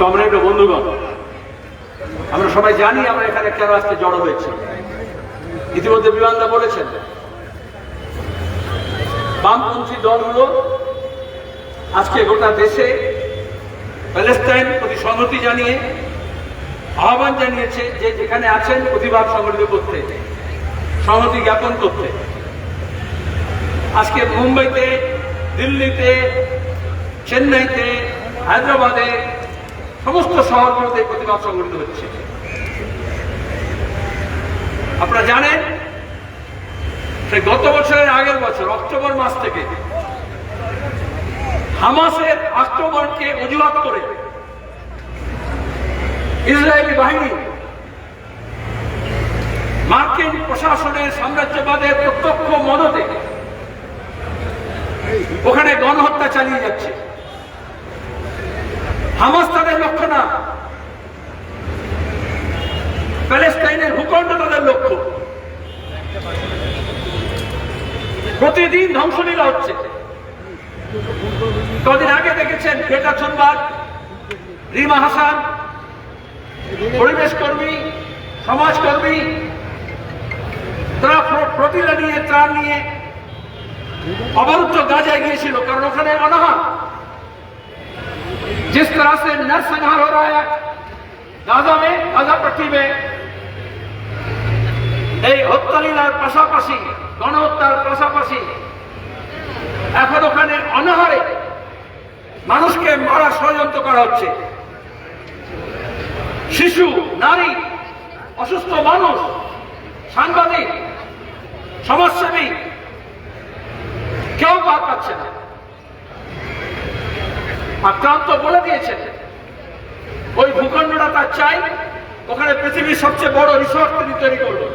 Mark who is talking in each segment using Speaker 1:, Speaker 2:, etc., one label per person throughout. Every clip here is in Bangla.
Speaker 1: কমরেড ও বন্ধুগণ, আমরা সবাই জানি আমরা এখানে কেন আজকে জড়ো হয়েছি। ইতিমধ্যে বিমানদা বলেছেন, বামপন্থী দলগুলো আজকে গোটা দেশে প্যালেস্টাইন প্রতি সংহতি জানিয়ে আহ্বান জানিয়েছে যে যেখানে আছেন প্রতিবাদ সংগঠিত করতে সংহতি জ্ঞাপন করতে। আজকে মুম্বাইতে, দিল্লিতে, চেন্নাইতে, হায়দ্রাবাদে সমস্ত শহরগুলোতে এই প্রতিবাদ সংগঠিত হচ্ছে। আপনারা জানেন সে গত বছরের আগের বছর, অক্টোবর মাস থেকে, হামাসের আক্রমণকে অজুহাত করে ইসরায়েলি বাহিনী মার্কিন প্রশাসনের সাম্রাজ্যবাদের প্রত্যক্ষ মদতে ওখানে গণহত্যা চালিয়ে যাচ্ছে। হামাস তাদের লক্ষ্য না। প্যালেস্টাইনের ভূখণ্ড তাদের লক্ষ্য। প্রতিদিন ধ্বংসলীলা হচ্ছে। কদিন আগে দেখেছেন গ্রেটা থুনবার্গ রিমা হাসান, পরিবেশ কর্মী সমাজকর্মী তারা প্র- প্রতিলা নিয়ে, ত্রাণ নিয়ে অবরুদ্ধ গাজায় গিয়েছিল, কারণ ওখানে অনাহার। जिस तरह से नरसंहार हो रहा है गाजा में गाजा पट्टी में এই হত্যালীলার পাশাপাশি গণহত্যার পাশাপাশি এখন ওখানে অনাহারে মানুষকে মারা ষড়যন্ত্র করা হচ্ছে শিশু নারী অসুস্থ মানুষ সাংবাদিক সমাজসেবী কেউ পার পাচ্ছে না আক্রান্ত বলে দিয়েছেন। ওই ভূখণ্ডটা তার চাই, ওখানে পৃথিবীর সবচেয়ে বড় রিসোর্ট তিনি তৈরি করবেন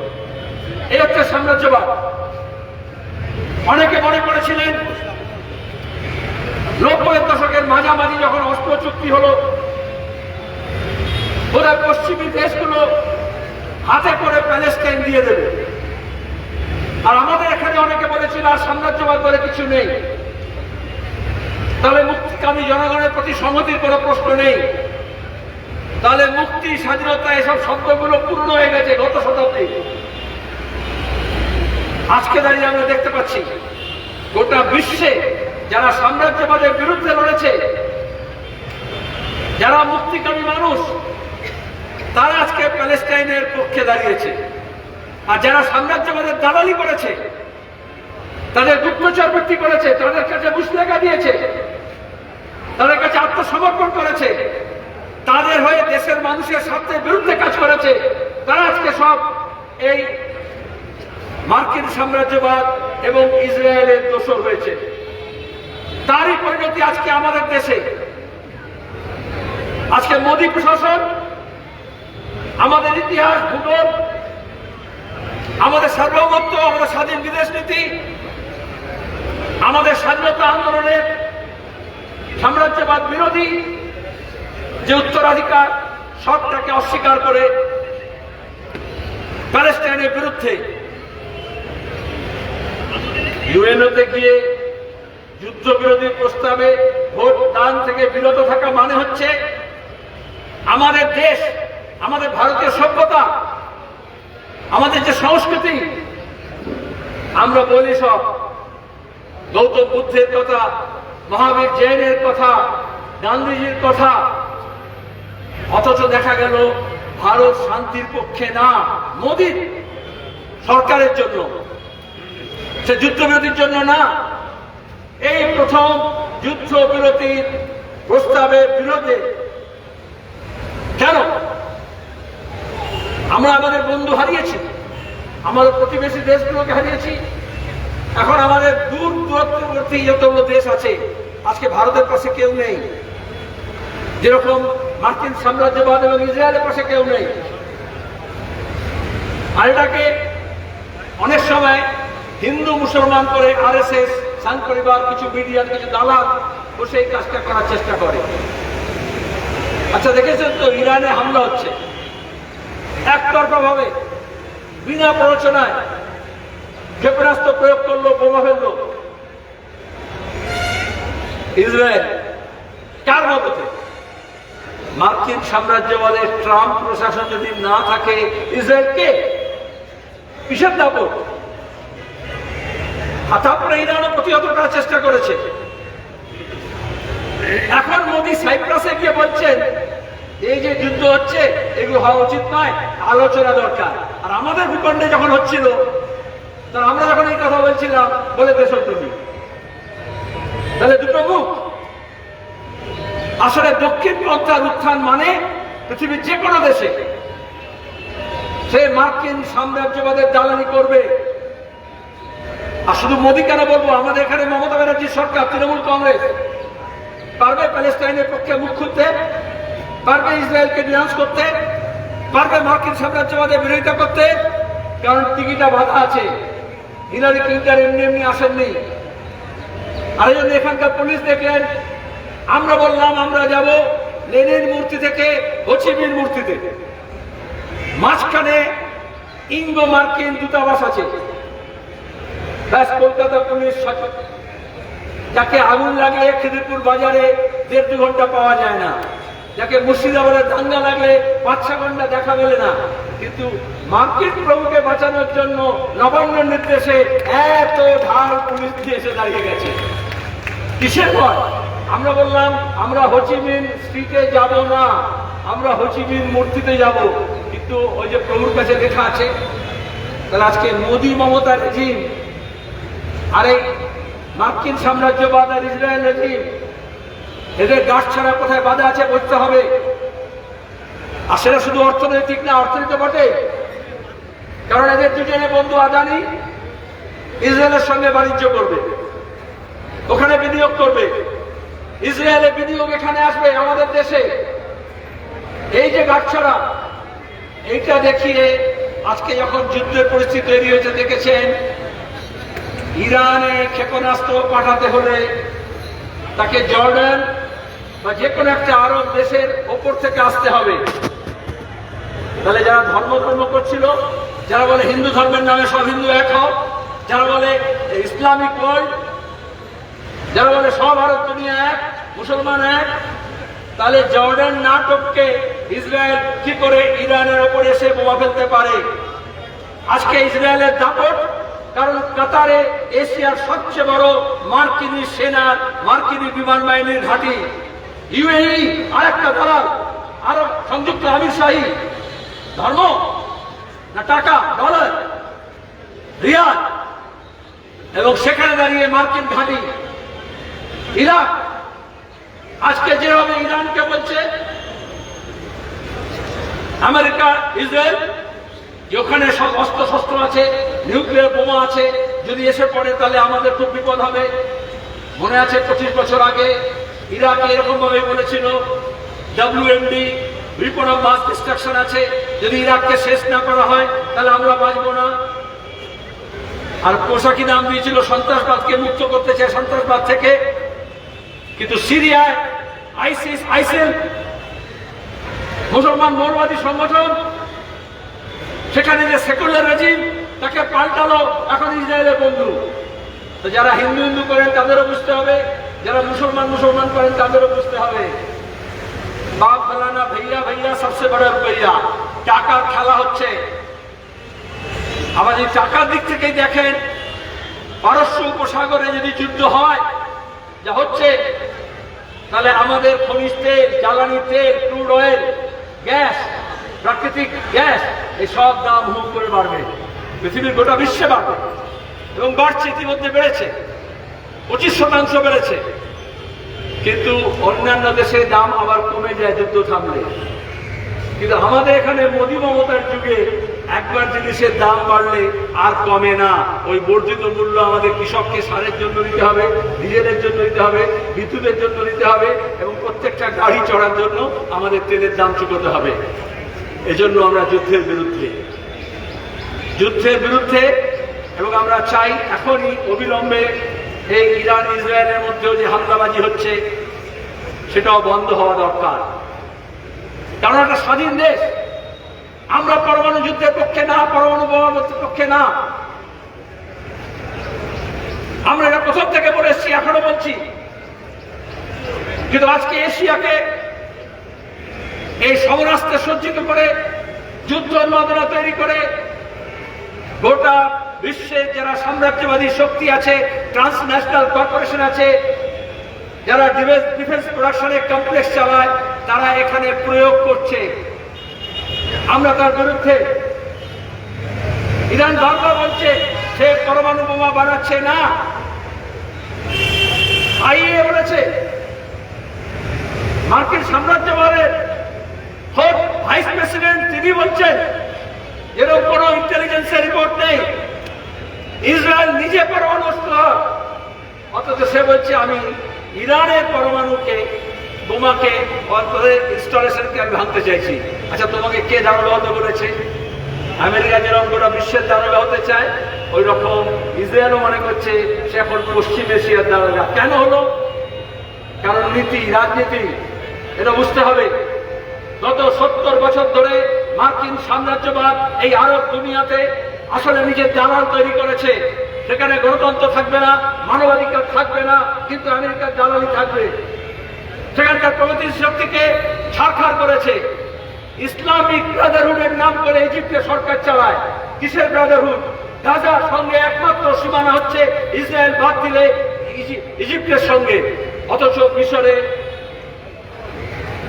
Speaker 1: এই হচ্ছে সাম্রাজ্যবাদ। অনেকে মনে করেছিলেন নব্বই দশকের মাঝামাঝি যখন অস্ত্র চুক্তি হলো, ওরা পশ্চিমী দেশগুলো হাতে করে প্যালেস্টাইন দিয়ে দেবে। আর আমাদের এখানে অনেকে বলেছিল, আর সাম্রাজ্যবাদ বলে কিছু নেই। তাহলে মুক্তিকামী জনগণের প্রতি সংহতির কোনো প্রশ্ন নেই। তাহলে মুক্তি, স্বাধীনতা এসব শব্দগুলো পূর্ণ হয়ে গেছে গত শতাব্দী আজকে দাঁড়িয়ে আমরা দেখতে পাচ্ছি, গোটা বিশ্বে যারা সাম্রাজ্যবাদের বিরুদ্ধে লড়েছে, যারা মুক্তিকামী মানুষ, তারা আজকে প্যালেস্টাইনের পক্ষে দাঁড়িয়েছে। আর যারা সাম্রাজ্যবাদের দালালি করেছে তাদের গুপ্তচর বৃত্তি করেছে, তাদের কাছে মুসলেখা দিয়েছে, তাদের কাছে আত্মসমর্পণ করেছে, তাদের হয়ে দেশের মানুষের স্বার্থের বিরুদ্ধে কাজ করেছে। তারা আজকে সব এই মার্কিন সাম্রাজ্যবাদ এবং ইসরায়েলের দোষর হয়েছে। তারই পরিণতি আজকে আমাদের দেশে। আজকে মোদী প্রশাসন, আমাদের ইতিহাস ভূগোল, আমাদের সার্বভৌমত্ব, আমাদের স্বাধীন বিদেশ নীতি আমাদের স্বাধীনতা আন্দোলনের সাম্রাজ্যবাদ বিরোধী যে উত্তরাধিকার সবটাকে অস্বীকার করে প্যালেস্টাইনের বিরুদ্ধে ইউএনওতে গিয়ে যুদ্ধবিরোধী প্রস্তাবে ভোট দান থেকে বিরত থাকা মানে হচ্ছে আমাদের দেশ, আমাদের ভারতীয় সভ্যতা, আমাদের যে সংস্কৃতি, আমরা বলি সব গৌতম বুদ্ধের কথা, মহাবীর জৈনের কথা, গান্ধীজির কথা। অথচ দেখা গেল, ভারত শান্তির পক্ষে না মোদীর সরকারের জন্য। সে যুদ্ধবিরতির জন্য না। এই প্রথম যুদ্ধ বিরতির প্রস্তাবের বিরোধে কেন? আমরা আমাদের বন্ধু হারিয়েছি। আমাদের প্রতিবেশী দেশগুলোকে হারিয়েছি। এখন আমাদের দূর দূরত্ববর্তী যতগুলো দেশ আছে। আজকে ভারতের পাশে কেউ নেই। যেরকম মার্কিন সাম্রাজ্যবাদ এবং ইসরায়েলের পাশে কেউ নেই। আর এটাকে অনেক সময় হিন্দু, মুসলমান করে আর এস এস সাং পরিবার, কিছু মিডিয়ার কিছু দালাল বসে এই কাজটা করার চেষ্টা করে। আচ্ছা দেখেছেন তো ইরানে হামলা হচ্ছে। একতরফা ভাবে বিনা প্ররোচনায় ক্ষেপণাস্ত্র প্রয়োগ করল, বোমা ফেলল। ইসরায়েল, কার মদতে মার্কিন সাম্রাজ্যবাদের ট্রাম্প প্রশাসন যদি না থাকে ইসরায়েলকে কিসের দাপট? আর তারপরে ইরানও প্রতিহত করার চেষ্টা করেছে। এখন মোদী সাইপ্রাসে গিয়ে বলছেন, এই যে যুদ্ধ হচ্ছে, এগুলো হওয়া উচিত নয়, আলোচনা দরকার। আর আমাদের ভূখণ্ডে যখন হচ্ছিল তখন আমরা যখন এই কথা বলছিলাম, বলে দেশপ্রেমী তাহলে দুটো মুখ। আসলে দক্ষিণ পন্থার উত্থান মানে পৃথিবীর যে কোনো দেশে সে মার্কিন সাম্রাজ্যবাদের জ্বালানি করবে। আর শুধু মোদী কেন বলব, আমাদের এখানে মমতা ব্যানার্জির সরকার, তৃণমূল কংগ্রেস, পারবে প্যালেস্টাইনের পক্ষে মুখ খুলতে, পারবে ইসরায়েলকে ডিনাউন্স করতে, পারবে মার্কিন সাম্রাজ্যবাদের বিরোধিতা করতে, কারণ টিকিটা বাধা আছে। হিলারি ক্লিন্টন এমনি এমনি আসেননি। আর জন্য এখানকার পুলিশ দেখলেন, আমরা বললাম, আমরা যাব লেনিন মূর্তি থেকে হোচিমিন মূর্তিতে। মাঝখানে ইঙ্গো মার্কিন দূতাবাস আছে। ব্যাস, কলকাতা পুলিশ যাকে আগুন লাগিয়ে খিদিরপুর বাজারে দেড় দু ঘণ্টা পাওয়া যায় না। যাকে মুর্শিদাবাদের দাঙ্গা লাগলে পাঁচ ছ ঘণ্টা দেখা মেলে না। কিন্তু মার্কিন প্রভুকে বাঁচানোর জন্য নবান্ন নির্দেশে এত ঢাল পুলিশ দিয়ে এসে দাঁড়িয়ে গেছে। কিসের ভয়? আমরা বললাম, আমরা হোচিমিন স্ট্রিটে যাব না, আমরা হোচিমিন মূর্তিতে যাব। কিন্তু ওই যে প্রভুর কাছে লেখা আছে, তাহলে আজকে মোদি মমতা রেজিম আর মার্কিন সাম্রাজ্যবাদ আর ইসরায়েল রেজিম এদের গাছ ছাড়া কোথায় বাধা আছে বুঝতে হবে? আর সেটা শুধু অর্থনৈতিক না, অর্থনীতি বটে। কারণ এদের দুজনে বন্ধু আদানি, ইসরায়েলের সঙ্গে বাণিজ্য করবে। ওখানে বিনিয়োগ করবে। ইসরায়েলে বিনিয়োগ এখানে আসবে আমাদের দেশে। এই যে গাছছড়া এইটা দেখিয়ে আজকে যখন যুদ্ধের পরিস্থিতি তৈরি হয়েছে, দেখেছেন? ইরানে ক্ষেপণাস্ত্র পাঠাতে হলে তাকে জর্ডান বা যে কোনো একটা আরব দেশের ওপর থেকে আসতে হবে। তাহলে যারা ধর্ম ধর্ম করছিল, যারা বলে হিন্দু ধর্মের নামে সব হিন্দু এক হও, যারা বলে ইসলামিক ওয়ার্ল্ড যারা বলে সব ভারত দুনিয়া এক, মুসলমান এক, তাহলে জর্ডান নাটককে ইসরায়েল কি করে ইরানের ওপর এসে বোমা ফেলতে পারে? আজকে ইসরায়েলের দাপট, কারণ কাতারে এশিয়ার সবচেয়ে বড় মার্কিনি সেনার মার্কিনি বিমান বাহিনীর ঘাঁটি। ইউএই আর একটা দালাল আরব সংযুক্ত আমির শাহী। ধর্ম না টাকা, ডলার, রিয়াল। এবং সেখানে দাঁড়িয়ে মার্কিন ঘাঁটি। ইরাক। আজকে যেভাবে ইরানকে বলছে, আমেরিকা, ইসরায়েল, যে ওখানে সব অস্ত্র শস্ত্র আছে, নিউক্লিয়ার বোমা আছে, যদি এসে পড়ে তাহলে আমাদের খুব বিপদ হবে। মনে আছে পঁচিশ বছর আগে ইরাকে এরকম ভাবে বলেছিল WMD report of mass destruction আছে। যদি ইরাককে শেষ না করা হয়, তাহলে আমরা বাঁচবো না। আর পোশাকি নাম দিয়েছিল সন্ত্রাসবাদকে মুক্ত করতে চায় সন্ত্রাসবাদ থেকে। কিন্তু সিরিয়ায় আইসিস আইসিল মুসলমান মৌলবাদী সংগঠন, সেখানে যে সেকুলার রেজিম, তাকে পাল্টালো এখন ইসরায়েলের বন্ধু। তো যারা হিন্দু হিন্দু করেন, তাদেরও বুঝতে হবে। যারা মুসলমান মুসলমান করেন, তাদেরও বুঝতে হবে। বাপ, ফেলানা, ভাইয়া ভাইয়া, সবচেয়ে বড় রুপইয়া। টাকার খেলা হচ্ছে। আবার এই টাকার দিক থেকে দেখেন, পারস্য উপসাগরে যদি যুদ্ধ হয়, যা হচ্ছে তাহলে আমাদের খনিজ তেল, জ্বালানি তেল ক্রুড অয়েল গ্যাস প্রাকৃতিক গ্যাস এই সব দাম হুম করে বাড়বে। পৃথিবীর গোটা বিশ্বে বাড়বে। এবং বাড়ছে, ইতিমধ্যে বেড়েছে। পঁচিশ শতাংশ বেড়েছে। কিন্তু অন্যান্য দেশে দাম আবার কমে যায়, যুদ্ধ থামলে। কিন্তু আমাদের এখানে মোদী মমতার যুগে একবার জিনিসের দাম বাড়লে আর কমে না। ওই বর্ধিত মূল্য আমাদের কৃষককে সারের জন্য দিতে হবে, ডিজেলের জন্য দিতে হবে, বিদ্যুতের জন্য দিতে হবে এবং প্রত্যেকটা গাড়ি চড়ার জন্য আমাদের তেলের দাম চুকোতে হবে। এজন্য আমরা যুদ্ধের বিরুদ্ধে। যুদ্ধের বিরুদ্ধে এবং আমরা চাই এখনই অবিলম্বে এই ইরান, ইসরায়েলের মধ্যেও যে হামলাবাজি হচ্ছে, সেটাও বন্ধ হওয়া দরকার। কারণ একটা স্বাধীন দেশ। আমরা পরমাণু যুদ্ধের পক্ষে না, পরমাণু বোমার পক্ষে না। আমরা এটা প্রথম থেকে বলে এসছি, এখনও বলছি। কিন্তু আজকে এশিয়াকে এই সমরাস্ত্রে সজ্জিত করে, যুদ্ধ উন্মাদনা তৈরি করে, গোটা বিশ্বের যারা সাম্রাজ্যবাদী শক্তি আছে ট্রান্সন্যাশনাল কর্পোরেশন আছে, যারা ডিফেন্স প্রোডাকশনের কমপ্লেক্স চালায়, তারা এখানে প্রয়োগ করছে। আমরা তার বিরুদ্ধে ইরান বারবার বলছে, সে পরমাণু বোমা বানাচ্ছে না। আইএ বলেছে, মার্কিন সাম্রাজ্যবাদের হোক ভাইস প্রেসিডেন্ট, তিনি বলছেন এরকম কোনো ইন্টেলিজেন্সের রিপোর্ট নেই। ইসরায়েল নিজে পরমাণু অস্ত্র অথচ সে বলছে, আমি ইরানের পরমাণুকে বোমাকে ইনস্টলেশনকে আমি ভাঙতে চাইছি। আচ্ছা তোমাকে কে দাঁড়াবে হতে বলেছে? আমেরিকা যেরকম গোটা বিশ্বের দাঁড়াবে হতে চায়, ওই রকম ইসরায়েলও মনে করছে সে এখন পশ্চিম এশিয়ার দাঁড়াবে কেন হলো? কারণ নীতি, রাজনীতি, এটা বুঝতে হবে। গত সত্তর বছর ধরে মার্কিন সাম্রাজ্যবাদ এই আরব দুনিয়াতে আসলে নিজের দালাল তৈরি করেছে। সেখানে গণতন্ত্র থাকবে না, মানবাধিকার থাকবে না, কিন্তু আমেরিকার দালালি থাকবে। সেখানকার প্রগতির শক্তিকে ছাড়খাড় করেছে। ইসলামিক ব্রাদারহুডের নাম করে ইজিপ্টের সরকার চালায়। কিসের ব্রাদারহুড? গাজার সঙ্গে একমাত্র সীমানা হচ্ছে ইসরায়েল বাদ দিলে ইজি- ইজিপ্টের সঙ্গে। অথচ মিশরে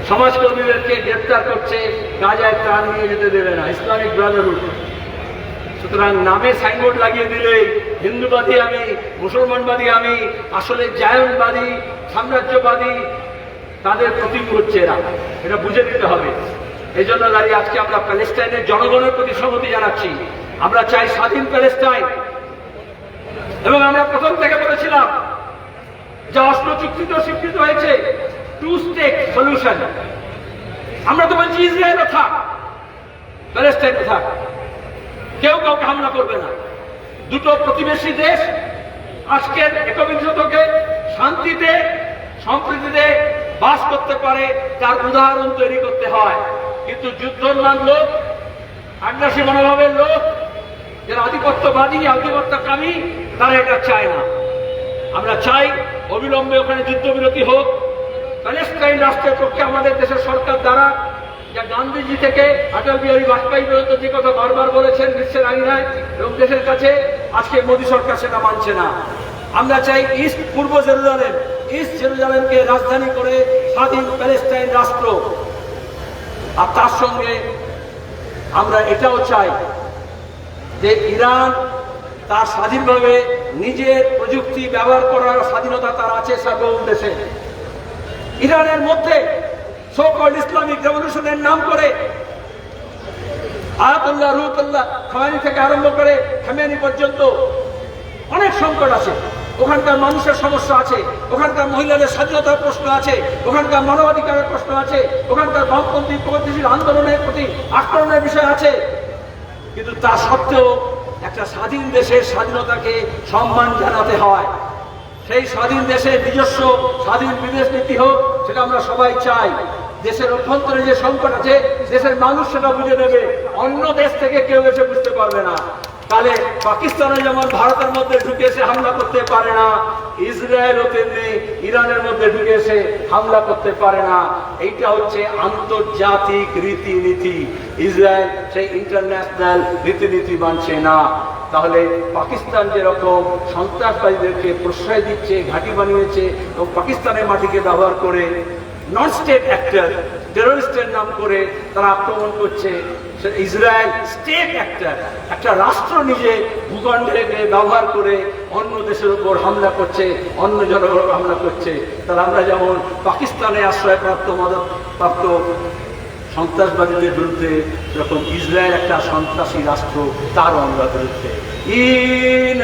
Speaker 1: সমাজকর্মীদেরকে গ্রেপ্তার করছে, গাজায় ত্রাণ নিয়ে যেতে দেবে না। Islamic brotherhood. সুতরাং নামে সাইনবোর্ড লাগিয়ে দিলে হিন্দুবাদী আমি, মুসলমানবাদী আমি, আসলে জায়নবাদী, সাম্রাজ্যবাদী তাদের প্রতীক হচ্ছে এরা। এটা বুঝে দিতে হবে। এই জন্য দাঁড়িয়ে আজকে আমরা প্যালেস্টাইনের জনগণের প্রতি সংহতি জানাচ্ছি। আমরা চাই স্বাধীন প্যালেস্টাইন। এবং আমরা প্রথম থেকে বলেছিলাম, যা অস্ত্র চুক্তিতে স্বীকৃত হয়েছে টু স্টেট সলিউশন আমরা তো বলছি ইসরায়েলও থাক প্যালেস্টাইনও থাক। কেউ কাউকে হামলা করবে না। দুটো প্রতিবেশী দেশ আজকের একবিংশ শতকে শান্তিতে, সম্প্রীতিতে বাস করতে পারে, তার উদাহরণ তৈরি করতে হয়। কিন্তু যুদ্ধোন্মান লোক, আগ্রাসী মনোভাবের লোক, যারা আধিপত্যবাদী, আধিপত্যকামী, তারা এটা চায় না। আমরা চাই অবিলম্বে ওখানে যুদ্ধবিরতি হোক। প্যালেস্টাইন রাষ্ট্রের পক্ষে আমাদের দেশের সরকার দ্বারা, যা গান্ধীজি থেকে অটল বিহারী বাজপেয়ী পর্যন্ত যে কথা বারবার বলেছেন বিশ্বের আইনায় এবং দেশের কাছে, আজকে মোদী সরকার সেটা মানছে না। আমরা চাই ইস্ট পূর্ব জেরুজালেম। ইস্ট জেরুজালেমকে রাজধানী করে স্বাধীন প্যালেস্টাইন রাষ্ট্র। আর তার সঙ্গে আমরা এটাও চাই যে ইরান তার স্বাধীনভাবে নিজের প্রযুক্তি ব্যবহার করার স্বাধীনতা তার আছে সার্বভৌম দেশে। ইরানের মধ্যে সকল ইসলামিক রেভলিউশনের নাম করে আয়াতুল্লাহ, রুহুল্লাহ, খামানি থেকে আরম্ভ করে খামেনি পর্যন্ত অনেক সংকট আছে। ওখানকার মানুষের সমস্যা আছে, ওখানকার মহিলাদের স্বাধীনতার প্রশ্ন আছে, ওখানকার মানবাধিকারের প্রশ্ন আছে, ওখানকার বামপন্থী প্রগতিশীল আন্দোলনের প্রতি আক্রমণের বিষয় আছে। কিন্তু তা সত্ত্বেও একটা স্বাধীন দেশের স্বাধীনতাকে সম্মান জানাতে হয়। সেই স্বাধীন দেশের নিজস্ব স্বাধীন বিদেশ নীতি হোক, সেটা আমরা সবাই চাই। দেশের অভ্যন্তরে যে সংকট আছে, দেশের মানুষ সেটা বুঝে নেবে। অন্য দেশ থেকে কেউ এসে বুঝতে পারবে না। তাহলে পাকিস্তানে যেমন ভারতের মধ্যে ঢুকে এসে হামলা করতে পারে না ইসরায়েলও তেমনি ইরানের মধ্যে ঢুকে এসে হামলা করতে পারে না, এইটা হচ্ছে আন্তর্জাতিক রীতিনীতি। ইসরায়েল সেই ইন্টারন্যাশনাল রীতিনীতি মানছে না। তাহলে পাকিস্তান যেরকম সন্ত্রাসবাদীদেরকে প্রশ্রয় দিচ্ছে, ঘাঁটি বানিয়েছে এবং পাকিস্তানের মাটিকে ব্যবহার করে নন স্টেট অ্যাক্টর টেরোরিস্টের নাম করে তারা আক্রমণ করছে ইসরায়েল স্টেট একটা একটা রাষ্ট্র নিজে ভূখণ্ডকে ব্যবহার করে অন্য দেশের উপর হামলা করছে, অন্য জনগণ হামলা করছে। তাহলে আমরা যেমন পাকিস্তানে আশ্রয়প্রাপ্ত মদত প্রাপ্ত সন্ত্রাসবাদীদের বিরুদ্ধে যখন ইসরায়েল একটা সন্ত্রাসী রাষ্ট্র, তারও আমরা বিরুদ্ধে। ইন